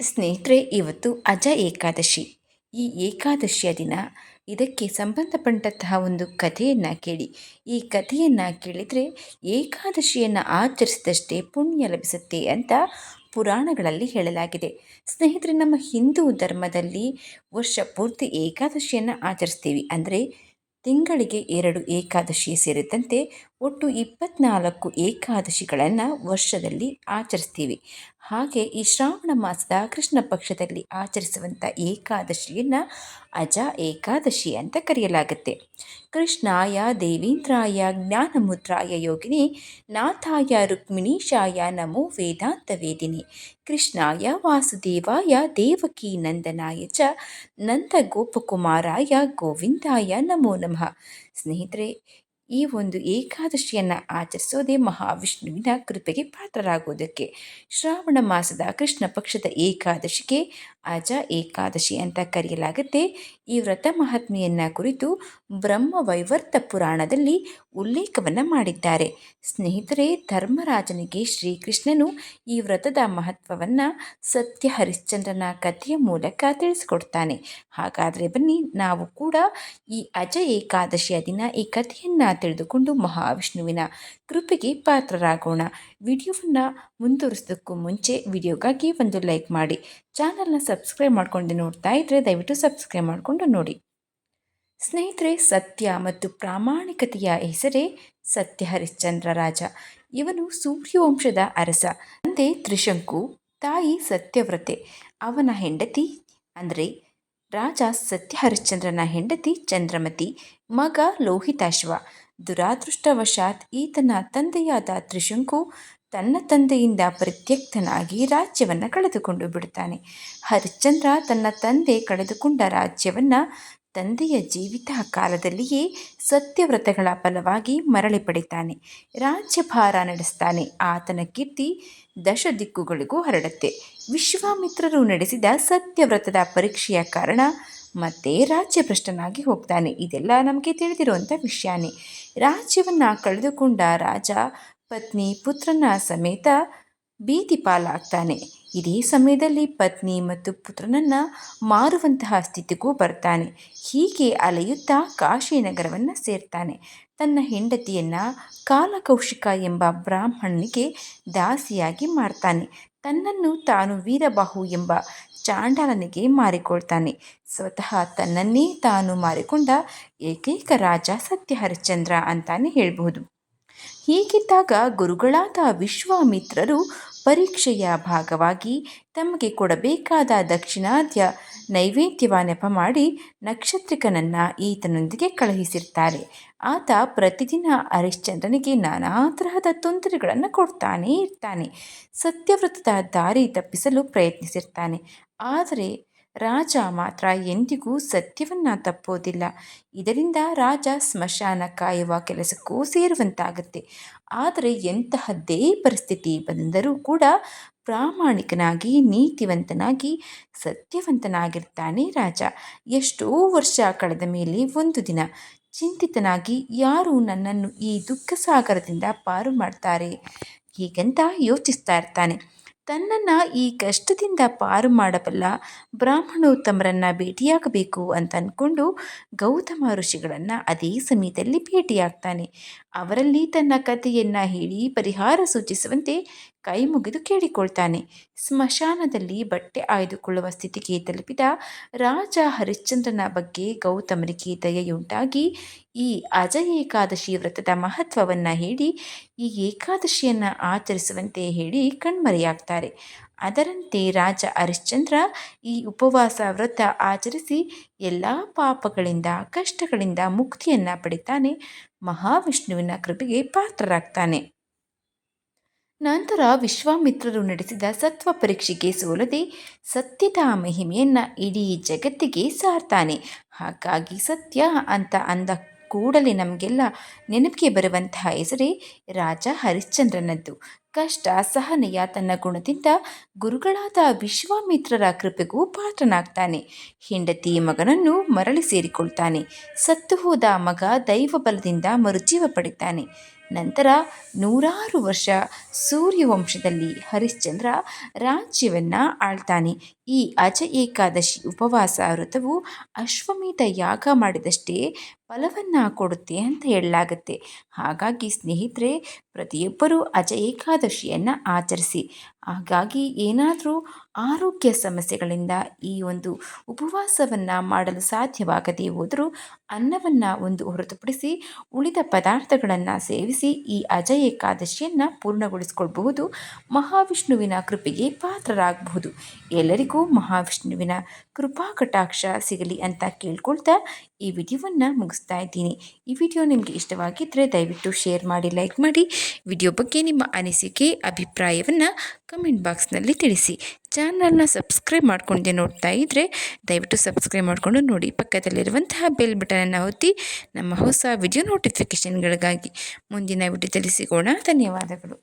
ಸ್ನೇಹಿತರೆ, ಇವತ್ತು ಅಜ ಏಕಾದಶಿ. ಈ ಏಕಾದಶಿಯ ದಿನ ಇದಕ್ಕೆ ಸಂಬಂಧಪಟ್ಟಂತಹ ಒಂದು ಕಥೆಯನ್ನು ಕೇಳಿ. ಈ ಕಥೆಯನ್ನು ಕೇಳಿದರೆ ಏಕಾದಶಿಯನ್ನು ಆಚರಿಸಿದಷ್ಟೇ ಪುಣ್ಯ ಲಭಿಸುತ್ತೆ ಅಂತ ಪುರಾಣಗಳಲ್ಲಿ ಹೇಳಲಾಗಿದೆ. ಸ್ನೇಹಿತರೆ, ನಮ್ಮ ಹಿಂದೂ ಧರ್ಮದಲ್ಲಿ ವರ್ಷ ಪೂರ್ತಿ ಏಕಾದಶಿಯನ್ನು ಆಚರಿಸ್ತೀವಿ. ಅಂದರೆ ತಿಂಗಳಿಗೆ ಎರಡು ಏಕಾದಶಿ ಸೇರಿದಂತೆ ಒಟ್ಟು ಇಪ್ಪತ್ನಾಲ್ಕು ಏಕಾದಶಿಗಳನ್ನು ವರ್ಷದಲ್ಲಿ ಆಚರಿಸ್ತೀವಿ. ಹಾಗೆ ಈ ಶ್ರಾವಣ ಮಾಸದ ಕೃಷ್ಣ ಪಕ್ಷದಲ್ಲಿ ಆಚರಿಸುವಂಥ ಏಕಾದಶಿಯನ್ನು ಅಜ ಏಕಾದಶಿ ಅಂತ ಕರೆಯಲಾಗುತ್ತೆ. ಕೃಷ್ಣಾಯ ದೇವೇಂದ್ರಾಯ ಜ್ಞಾನಮುದ್ರಾಯ ಯೋಗಿನಿ, ನಾಥಾಯ ರುಕ್ಮಿಣೀಶಾಯ ನಮೋ ವೇದಾಂತ ವೇದಿನಿ, ಕೃಷ್ಣಾಯ ವಾಸುದೇವಾಯ ದೇವಕಿ ನಂದನಾಯ ಚ ನಂದ ಗೋಪಕುಮಾರಾಯ ಗೋವಿಂದಾಯ ನಮೋ ನಮಃ. ಸ್ನೇಹಿತರೆ ಈ ಒಂದು ಏಕಾದಶಿಯನ್ನು ಆಚರಿಸೋದೇ ಮಹಾವಿಷ್ಣುವಿನ ಕೃಪೆಗೆ ಪಾತ್ರರಾಗುವುದಕ್ಕೆ. ಶ್ರಾವಣ ಮಾಸದ ಕೃಷ್ಣ ಪಕ್ಷದ ಏಕಾದಶಿಗೆ ಅಜ ಏಕಾದಶಿ ಅಂತ ಕರೆಯಲಾಗುತ್ತೆ. ಈ ವ್ರತ ಮಹಾತ್ಮೆಯನ್ನು ಕುರಿತು ಬ್ರಹ್ಮ ವೈವರ್ತ ಪುರಾಣದಲ್ಲಿ ಉಲ್ಲೇಖವನ್ನು ಮಾಡಿದ್ದಾರೆ. ಸ್ನೇಹಿತರೆ, ಧರ್ಮರಾಜನಿಗೆ ಶ್ರೀಕೃಷ್ಣನು ಈ ವ್ರತದ ಮಹತ್ವವನ್ನು ಸತ್ಯ ಹರಿಶ್ಚಂದ್ರನ ಕಥೆಯ ಮೂಲಕ ತಿಳಿಸಿಕೊಡ್ತಾನೆ. ಹಾಗಾದರೆ ಬನ್ನಿ, ನಾವು ಕೂಡ ಈ ಅಜ ಏಕಾದಶಿಯ ದಿನ ಈ ಕಥೆಯನ್ನು ತಿಳಿದುಕೊಂಡು ಮಹಾವಿಷ್ಣುವಿನ ಕೃಪೆಗೆ ಪಾತ್ರರಾಗೋಣ. ವಿಡಿಯೋವನ್ನು ಮುಂದುವರಿಸೋದಕ್ಕೂ ಮುಂಚೆ ವಿಡಿಯೋಗಾಗಿ ಒಂದು ಲೈಕ್ ಮಾಡಿ. ಚಾನಲ್ನ ಸಬ್ಸ್ಕ್ರೈಬ್ ಮಾಡಿಕೊಂಡು ನೋಡ್ತಾ ಇದ್ದರೆ ದಯವಿಟ್ಟು ಸಬ್ಸ್ಕ್ರೈಬ್ ಮಾಡಿಕೊಂಡು ನೋಡಿ. ಸ್ನೇಹಿತರೆ, ಸತ್ಯ ಮತ್ತು ಪ್ರಾಮಾಣಿಕತೆಯ ಹೆಸರೇ ಸತ್ಯ ಹರಿಶ್ಚಂದ್ರ ರಾಜ ಇವನು ಸೂರ್ಯವಂಶದ ಅರಸ. ತಂದೆ ತ್ರಿಶಂಕು, ತಾಯಿ ಸತ್ಯವ್ರತೆ ಅವನ ಹೆಂಡತಿ ಅಂದರೆ ರಾಜ ಸತ್ಯ ಹರಿಶ್ಚಂದ್ರನ ಹೆಂಡತಿ ಚಂದ್ರಮತಿ, ಮಗ ಲೋಹಿತಾಶ್ವ. ದುರಾದೃಷ್ಟವಶಾತ್ ಈತನ ತಂದೆಯಾದ ತ್ರಿಶಂಕು ತನ್ನ ತಂದೆಯಿಂದ ಪ್ರತ್ಯಕ್ತನಾಗಿ ರಾಜ್ಯವನ್ನು ಕಳೆದುಕೊಂಡು ಬಿಡುತ್ತಾನೆ. ಹರಿಶ್ಚಂದ್ರ ತನ್ನ ತಂದೆ ಕಳೆದುಕೊಂಡ ರಾಜ್ಯವನ್ನು ತಂದೆಯ ಜೀವಿತ ಕಾಲದಲ್ಲಿಯೇ ಸತ್ಯವ್ರತಗಳ ಫಲವಾಗಿ ಮರಳಿ ಪಡಿತಾನೆ. ರಾಜ್ಯಭಾರ ನಡೆಸ್ತಾನೆ. ಆತನ ಕೀರ್ತಿ ದಶ ದಿಕ್ಕುಗಳಿಗೂ ಹರಡುತ್ತೆ. ವಿಶ್ವಾಮಿತ್ರರು ನಡೆಸಿದ ಸತ್ಯವ್ರತದ ಪರೀಕ್ಷೆಯ ಕಾರಣ ಮತ್ತೆ ರಾಜ್ಯಭ್ರಷ್ಟನಾಗಿ ಹೋಗ್ತಾನೆ. ಇದೆಲ್ಲ ನಮಗೆ ತಿಳಿದಿರುವಂಥ ವಿಷಯನೇ. ರಾಜ್ಯವನ್ನು ಕಳೆದುಕೊಂಡ ರಾಜ, ಪತ್ನಿ, ಪುತ್ರನ ಸಮೇತ ಬೀದಿ ಪಾಲಾಗ್ತಾನೆ. ಇದೇ ಸಮಯದಲ್ಲಿ ಪತ್ನಿ ಮತ್ತು ಪುತ್ರನನ್ನು ಮಾರುವಂತಹ ಸ್ಥಿತಿಗೂ ಬರ್ತಾನೆ. ಹೀಗೆ ಅಲೆಯುತ್ತಾ ಕಾಶಿನಗರವನ್ನು ಸೇರ್ತಾನೆ. ತನ್ನ ಹೆಂಡತಿಯನ್ನು ಕಾಲಕೌಶಿಕ ಎಂಬ ಬ್ರಾಹ್ಮಣನಿಗೆ ದಾಸಿಯಾಗಿ ಮಾರ್ತಾನೆ ತನ್ನನ್ನು ತಾನು ವೀರಬಾಹು ಎಂಬ ಚಾಂಡಾಲನಿಗೆ ಮಾರಿಕೊಳ್ತಾನೆ. ಸ್ವತಃ ತನ್ನನ್ನೇ ತಾನು ಮಾರಿಕೊಂಡ ಏಕೈಕ ರಾಜ ಸತ್ಯಹರಿಶ್ಚಂದ್ರ ಅಂತಾನೆ ಹೇಳ್ಬಹುದು. ಹೀಗಿದ್ದಾಗ ಗುರುಗಳಾದ ವಿಶ್ವಾಮಿತ್ರರು ಪರೀಕ್ಷೆಯ ಭಾಗವಾಗಿ ತಮಗೆ ಕೊಡಬೇಕಾದ ದಕ್ಷಿಣಾದ್ಯ ನೈವೇದ್ಯವ ನೆಪ ಮಾಡಿ ನಕ್ಷತ್ರಿಕನನ್ನು ಈತನೊಂದಿಗೆ ಕಳುಹಿಸಿರ್ತಾರೆ. ಆತ ಪ್ರತಿದಿನ ಹರಿಶ್ಚಂದ್ರನಿಗೆ ನಾನಾ ತರಹದ ತೊಂದರೆಗಳನ್ನು ಕೊಡ್ತಾನೇ ಇರ್ತಾನೆ. ಸತ್ಯವ್ರತದ ದಾರಿ ತಪ್ಪಿಸಲು ಪ್ರಯತ್ನಿಸಿರ್ತಾನೆ. ಆದರೆ ರಾಜ ಮಾತ್ರ ಎಂದಿಗೂ ಸತ್ಯವನ್ನು ತಪ್ಪೋದಿಲ್ಲ. ಇದರಿಂದ ರಾಜ ಸ್ಮಶಾನ ಕಾಯುವ ಕೆಲಸಕ್ಕೂ ಸೇರುವಂತಾಗುತ್ತೆ. ಆದರೆ ಎಂತಹದ್ದೇ ಪರಿಸ್ಥಿತಿ ಬಂದರೂ ಕೂಡ ಪ್ರಾಮಾಣಿಕನಾಗಿ, ನೀತಿವಂತನಾಗಿ, ಸತ್ಯವಂತನಾಗಿರ್ತಾನೆ ರಾಜ. ಎಷ್ಟೋ ವರ್ಷ ಕಳೆದ ಮೇಲೆ ಒಂದು ದಿನ ಚಿಂತಿತನಾಗಿ ಯಾರು ನನ್ನನ್ನು ಈ ದುಃಖ ಸಾಗರದಿಂದ ಪಾರು ಮಾಡ್ತಾರೆ? ಹೀಗಂತ ಯೋಚಿಸ್ತಾ ಇರ್ತಾನೆ. ತನ್ನನ್ನು ಈ ಕಷ್ಟದಿಂದ ಪಾರು ಮಾಡಬಲ್ಲ ಬ್ರಾಹ್ಮಣೋತ್ತಮರನ್ನು ಭೇಟಿಯಾಗಬೇಕು ಅಂತ ಅಂದ್ಕೊಂಡು ಗೌತಮ ಋಷಿಗಳನ್ನು ಅದೇ ಸಮಯದಲ್ಲಿ ಭೇಟಿಯಾಗ್ತಾನೆ. ಅವರಲ್ಲಿ ತನ್ನ ಕಥೆಯನ್ನು ಹೇಳಿ ಪರಿಹಾರ ಸೂಚಿಸುವಂತೆ ಕೈ ಮುಗಿದು ಕೇಳಿಕೊಳ್ತಾನೆ. ಸ್ಮಶಾನದಲ್ಲಿ ಬಟ್ಟೆ ಆಯ್ದುಕೊಳ್ಳುವ ಸ್ಥಿತಿಗೆ ತಲುಪಿದ ರಾಜ ಹರಿಶ್ಚಂದ್ರನ ಬಗ್ಗೆ ಗೌತಮರಿಗೆ ದಯೆಯುಂಟಾಗಿ ಈ ಅಜ ಏಕಾದಶಿ ವ್ರತದ ಮಹತ್ವವನ್ನು ಹೇಳಿ, ಈ ಏಕಾದಶಿಯನ್ನು ಆಚರಿಸುವಂತೆ ಹೇಳಿ ಕಣ್ಮರೆಯಾಗ್ತಾರೆ. ಅದರಂತೆ ರಾಜ ಹರಿಶ್ಚಂದ್ರ ಈ ಉಪವಾಸ ವ್ರತ ಆಚರಿಸಿ ಎಲ್ಲ ಪಾಪಗಳಿಂದ, ಕಷ್ಟಗಳಿಂದ ಮುಕ್ತಿಯನ್ನು ಪಡಿತಾನೆ, ಮಹಾವಿಷ್ಣುವಿನ ಕೃಪೆಗೆ ಪಾತ್ರರಾಗ್ತಾನೆ. ನಂತರ ವಿಶ್ವಾಮಿತ್ರರು ನಡೆಸಿದ ಸತ್ವ ಪರೀಕ್ಷೆಗೆ ಸೋಲದೆ ಸತ್ಯದ ಮಹಿಮೆಯನ್ನು ಇಡೀ ಜಗತ್ತಿಗೆ ಸಾರ್ತಾನೆ. ಹಾಗಾಗಿ ಸತ್ಯ ಅಂತ ಅಂದ ಕೂಡಲೇ ನಮಗೆಲ್ಲ ನೆನಪಿಗೆ ಬರುವಂತಹ ಹೆಸರೇ ರಾಜ ಹರಿಶ್ಚಂದ್ರನದ್ದು. ಕಷ್ಟ, ಸಹನೆಯ ತನ್ನ ಗುಣದಿಂದ ಗುರುಗಳಾದ ವಿಶ್ವಾಮಿತ್ರರ ಕೃಪೆಗೂ ಪಾತ್ರನಾಗ್ತಾನೆ. ಹೆಂಡತಿ ಮಗನನ್ನು ಮರಳಿ ಸೇರಿಕೊಳ್ತಾನೆ. ಸತ್ತು ಹೋದ ಮಗ ದೈವ ಬಲದಿಂದ ಮರುಜೀವ ಪಡಿತಾನೆ. ನಂತರ ನೂರಾರು ವರ್ಷ ಸೂರ್ಯವಂಶದಲ್ಲಿ ಹರಿಶ್ಚಂದ್ರ ರಾಜ್ಯವನ್ನು ಆಳ್ತಾನೆ. ಈ ಅಜ ಏಕಾದಶಿ ಉಪವಾಸ ವೃತವು ಅಶ್ವಮೇಧ ಯಾಗ ಮಾಡಿದಷ್ಟೇ ಫಲವನ್ನು ಕೊಡುತ್ತೆ ಅಂತ ಹೇಳಲಾಗುತ್ತೆ. ಹಾಗಾಗಿ ಸ್ನೇಹಿತರೆ, ಪ್ರತಿಯೊಬ್ಬರೂ ಅಜ ಏಕಾದಶಿಯನ್ನು ಆಚರಿಸಿ. ಹಾಗಾಗಿ ಏನಾದರೂ ಆರೋಗ್ಯ ಸಮಸ್ಯೆಗಳಿಂದ ಈ ಒಂದು ಉಪವಾಸವನ್ನು ಮಾಡಲು ಸಾಧ್ಯವಾಗದೇ ಹೋದರೂ ಅನ್ನವನ್ನು ಒಂದು ಹೊರತುಪಡಿಸಿ ಉಳಿದ ಪದಾರ್ಥಗಳನ್ನು ಸೇವಿಸಿ ಈ ಅಜಯ ಏಕಾದಶಿಯನ್ನು ಪೂರ್ಣಗೊಳಿಸಿಕೊಳ್ಬಹುದು. ಮಹಾವಿಷ್ಣುವಿನ ಕೃಪೆಗೆ ಪಾತ್ರರಾಗಬಹುದು. ಎಲ್ಲರಿಗೂ ಮಹಾವಿಷ್ಣುವಿನ ಕೃಪಾ ಕಟಾಕ್ಷ ಸಿಗಲಿ ಅಂತ ಕೇಳ್ಕೊಳ್ತಾ ಈ ವಿಡಿಯೋವನ್ನು ಮುಗಿಸ್ತಾ ಇದ್ದೀನಿ. ಈ ವಿಡಿಯೋ ನಿಮಗೆ ಇಷ್ಟವಾಗಿದ್ದರೆ ದಯವಿಟ್ಟು ಶೇರ್ ಮಾಡಿ, ಲೈಕ್ ಮಾಡಿ. ವಿಡಿಯೋ ಬಗ್ಗೆ ನಿಮ್ಮ ಅನಿಸಿಕೆ, ಅಭಿಪ್ರಾಯವನ್ನು ಕಮೆಂಟ್ ಬಾಕ್ಸ್ನಲ್ಲಿ ತಿಳಿಸಿ. ಚಾನಲ್ನ ಸಬ್ಸ್ಕ್ರೈಬ್ ಮಾಡ್ಕೊಂಡೆ ನೋಡ್ತಾ ಇದ್ದರೆ ದಯವಿಟ್ಟು ಸಬ್ಸ್ಕ್ರೈಬ್ ಮಾಡಿಕೊಂಡು ನೋಡಿ. ಪಕ್ಕದಲ್ಲಿರುವಂತಹ ಬೆಲ್ ಬಟನನ್ನು ಒತ್ತಿ ನಮ್ಮ ಹೊಸ ವಿಡಿಯೋ ನೋಟಿಫಿಕೇಷನ್ಗಳಿಗಾಗಿ ಮುಂದಿನ ವಿಡಿಯೋದಲ್ಲಿ ಸಿಗೋಣ. ಧನ್ಯವಾದಗಳು.